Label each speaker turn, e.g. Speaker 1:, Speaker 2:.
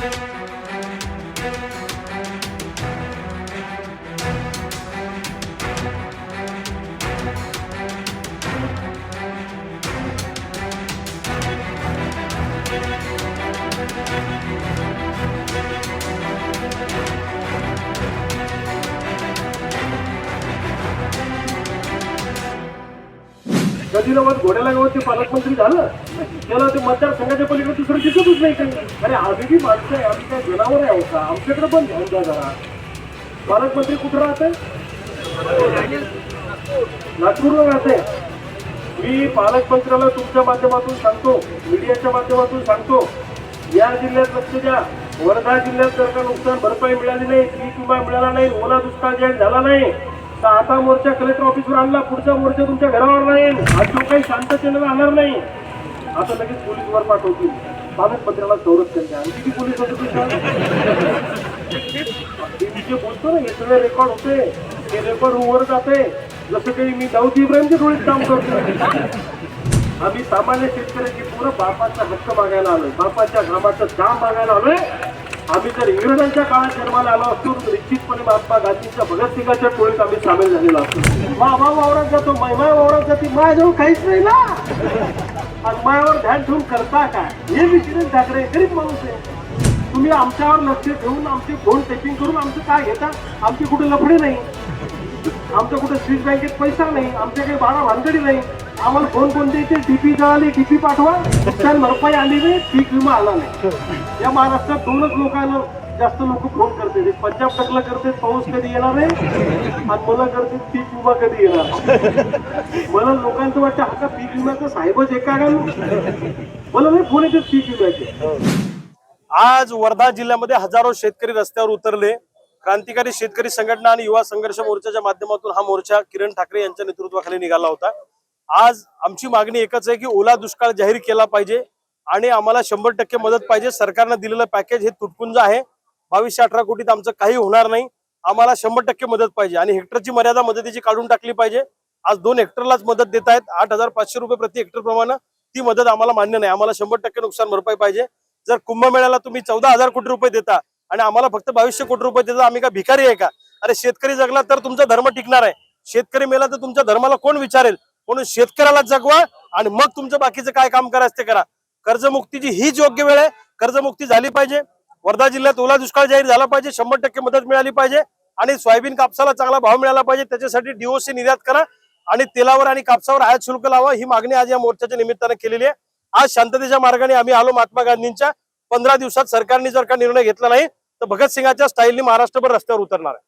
Speaker 1: Müzik गदिराबाद घोड्याला गावाचे पालकमंत्री झालं. त्याला ते मतदारसंघाच्या पलीकडे दुसरं दिसतच नाही काही. अरे आम्ही बी माणसं आहे आम्ही काय जनावर आहे हो का? आमच्याकडे पण ध्यान द्या जरा. पालकमंत्री कुठं राहते नागपूरला राहते मी पालकमंत्र्याला तुमच्या माध्यमातून सांगतो मीडियाच्या माध्यमातून सांगतो. या जिल्ह्यात लक्ष द्या. वर्धा जिल्ह्यात जर का नुकसान भरपाई मिळाली नाही पीक विमा मिळाला नाही ओला दुष्काळ जाहीर झाला नाही तर आता मोर्चा कलेक्टर ऑफिसवर आणला पुढचा मोर्चा तुमच्या घरावर नाही. आज जो काही शांततेनं राहणार नाही. आता लगेच पोलीसवर पाठवतील. कागदपत्राला संरक्षण द्या आणि किती पोलीस होते तुमच्या? बोलतो ना हे सगळे रेकॉर्ड होते. हे रेकॉर्ड वर जाते. जसं काही मी दाऊद इब्राहिमच्या डोळीत काम करतो आम्ही सामान्य शेतकऱ्याची पूर्ण बापाचा हक्क मागायला आलोय. बापाच्या घामाचं काम मागायला आलोय. आम्ही जर इंग्रजांच्या काळात जन्माला आलो असतो तर निश्चितपणे महात्मा गांधींच्या भगतसिंगाच्या टोळीत आम्ही सामील झालेलो असतो. मामा वावरात जातो मैमा वावरात जाते माझ्याजवळ काहीच नाही ना! आणि मायावर ध्यान ठेवून करता काय? हे विचारून ठाकरे गरीब माणूस आहे. तुम्ही आमच्यावर लक्ष ठेवून आमचे फोन टेपिंग करून आमचं काय घेता? आमचे कुठे लफडे नाही. आमचं कुठे स्विस बँकेत पैसा नाही. आमच्या काही बाळा भानगडी नाही. आम्हाला फोन कोणते येते डीपी जळाली डीपी पाठवा. नुकसान भरपाई आली नाही पीक विमा आला नाही. या महाराष्ट्रात दोनच लोकांना जास्त लोक फोन करते पंजाब टकला करते पाऊस कधी येणार नाही आणि मला करते पीक विमा कधी येणार मला लोकांचं वाटतं हा का पीक विम्याचा साहेबच एका का मला नाही फोन येते पीक विम्याचे.
Speaker 2: आज वर्धा जिल्ह्यामध्ये हजारो शेतकरी रस्त्यावर उतरले. क्रांतिकारी शेतकरी संघटना आणि युवा संघर्ष मोर्चाच्या माध्यमातून हा मोर्चा किरण ठाकरे यांच्या नेतृत्वाखाली निघाला होता. आज आमची मागणी एकच आहे की ओला दुष्काळ जाहीर केला पाहिजे आणि आम्हाला शंभर टक्के मदत पाहिजे. सरकारनं दिलेलं पॅकेज हे तुटपुंज आहे. बावीसशे अठरा कोटीत आमचं काही होणार नाही. आम्हाला शंभर टक्के मदत पाहिजे आणि हेक्टरची मर्यादा मदतीची काढून टाकली पाहिजे. आज दोन हेक्टरलाच मदत देत आहेत. आठ हजार पाचशे रुपये प्रति हेक्टर प्रमाणे ती मदत आम्हाला मान्य नाही. आम्हाला शंभर टक्के नुकसान भरपाई पाहिजे. जर कुंभमेळ्याला तुम्ही चौदा हजार कोटी रुपये देता आणि आम्हाला फक्त बावीसशे कोटी रुपये देता आम्ही का भिकारी आहे का? अरे शेतकरी जगला तर तुमचा धर्म टिकणार आहे. शेतकरी मेला तर तुमच्या धर्माला कोण विचारेल? म्हणून शेतकऱ्याला जगवा आणि मग तुमचं बाकीचं काय काम करायचं ते करा. कर्जमुक्तीची हीच योग्य वेळ आहे. कर्जमुक्ती झाली पाहिजे. वर्धा जिल्ह्यात ओला दुष्काळ जाहीर झाला पाहिजे. शंभर टक्के मदत मिळाली पाहिजे. आणि सोयाबीन कापसाला चांगला भाव मिळाला पाहिजे. त्याच्यासाठी डीओसी निर्यात करा आणि तेलावर आणि कापसावर आयात शुल्क लावा. ही मागणी आज या मोर्चाच्या निमित्तानं केलेली आहे. आज शांततेच्या मार्गाने आम्ही आलो महात्मा गांधींच्या. पंधरा दिवसात सरकारने जर का निर्णय घेतला नाही तर भगतसिंगाच्या स्टाईलनी महाराष्ट्रभर रस्त्यावर उतरणार आहे.